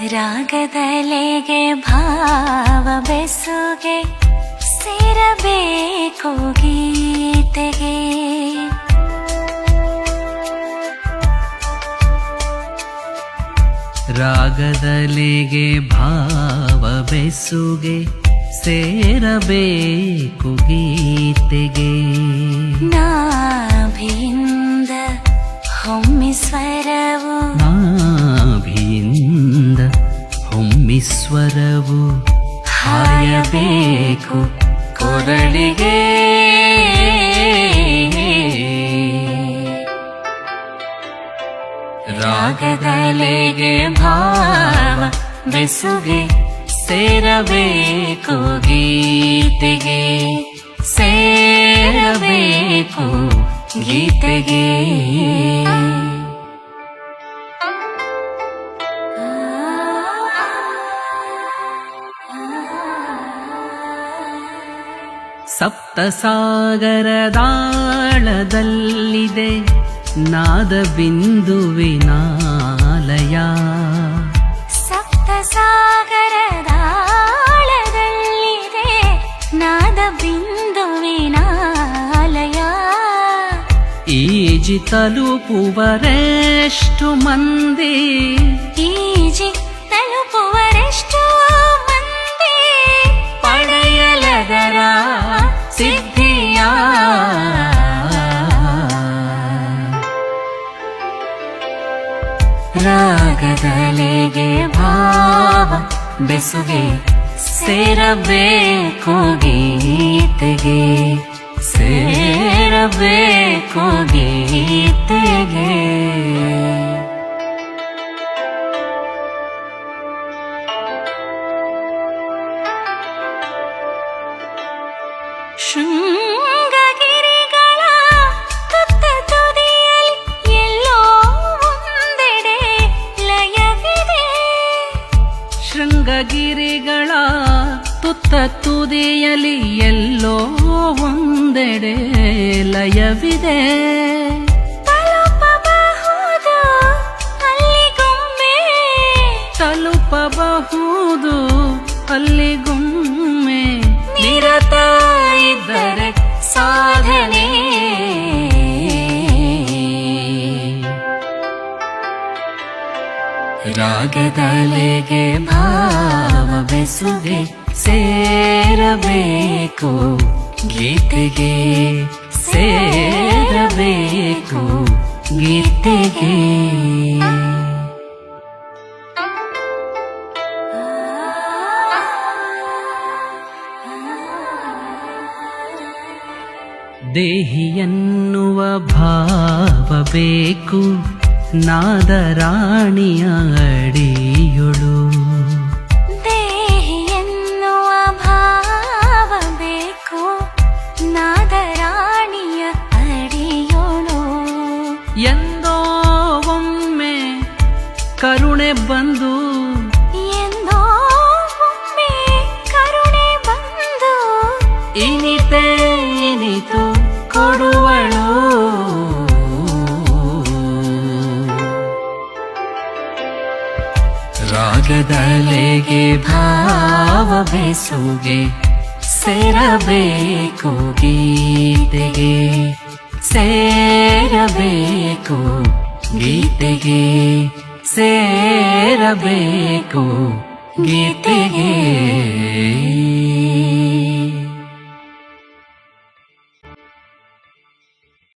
ರಾಗದಲೆಗೆ ಭಾವ ಬೆಸುಗೆ ಸೇರಬೇಕು ಗೀತೆಗೆ. ರಾಗದಲೆಗೆ ಭಾವ ಬೆಸುಗೆ ಸೇರಬೇಕು ಗೀತೆಗೆ. ನಾಭಿಯಿಂದ ಹಾಯಬೇಕು ಕೊರಳಿಗೆ. ರಾಗದಲೆಗೆ ಭಾವ ಬೆಸುಗೆ ಸೇರಬೇಕು ಗೀತೆಗೆ. ಸೇರಬೇಕು ಗೀತೆಗೆ. ಸಪ್ತ ಸಾಗರದಾಳದಲ್ಲಿದೆ ನಾದ ಬಿಂದುವಿನಾಲಯ ಸಪ್ತ ಸಾಗರದಾಳದಲ್ಲಿದೆ ನಾದ ಬಿಂದುವಿನಾಲಯ ಈಜಿ ತಲುಪುವರೆಷ್ಟು ಮಂದಿ ಸಿದ್ಧಿಯ ರಾಗದಲೆಗೆ ಭಾವ ಬೆಸುಗೆ ಸೇರಬೇಕು ಗೀತೆಗೆ ಸೇರಬೇಕು ಗೀತೆಗೆ ಶೃಂಗಗಿರಿಗಳ ಶೃಂಗಗಿರಿಗಳ ತುತ್ತ ತುದಿಯಲಿ ಎಲ್ಲೋ ಒಂದೆಡೆ ಲಯವಿದೆ. ತಲುಪಬಹುದು ಅಲ್ಲಿಗೊಮ್ಮೆ. ರಾಗದಲೆಗೆ ಭಾವ ಬೆಸುಗೆ ಸೇರಬೇಕು. ಗೀತೆಗೆ ಸೇರಬೇಕು. ಗೀತೆಗೆ. ದೇಹಿಯನ್ನುವ ಭಾವ ಬೇಕು. ನಾದರಾಣಿಯ ಅಡಿಯೊಳು ದೇಹಿ ಎನ್ನುವ ಭಾವ ಬೇಕು ನಾದರಾಣಿಯ ಅಡಿಯೋಳು ಎಂದೋ ಒಮ್ಮೆ ಕರುಣೆ ಬಂದು ಎಂದೋ ಒಮ್ಮೆ ಕರುಣೆ ಬಂದು ಇನಿತೆ ರಾಗದಲೆಗೆ ಭಾವ ಬೆಸುಗೆ ಸೇರಬೇಕು ಗೀತೆಗೆ. ಸೇರಬೇಕು ಗೀತೆಗೆ. ಸೇರಬೇಕು ಗೀತೆಗೆ.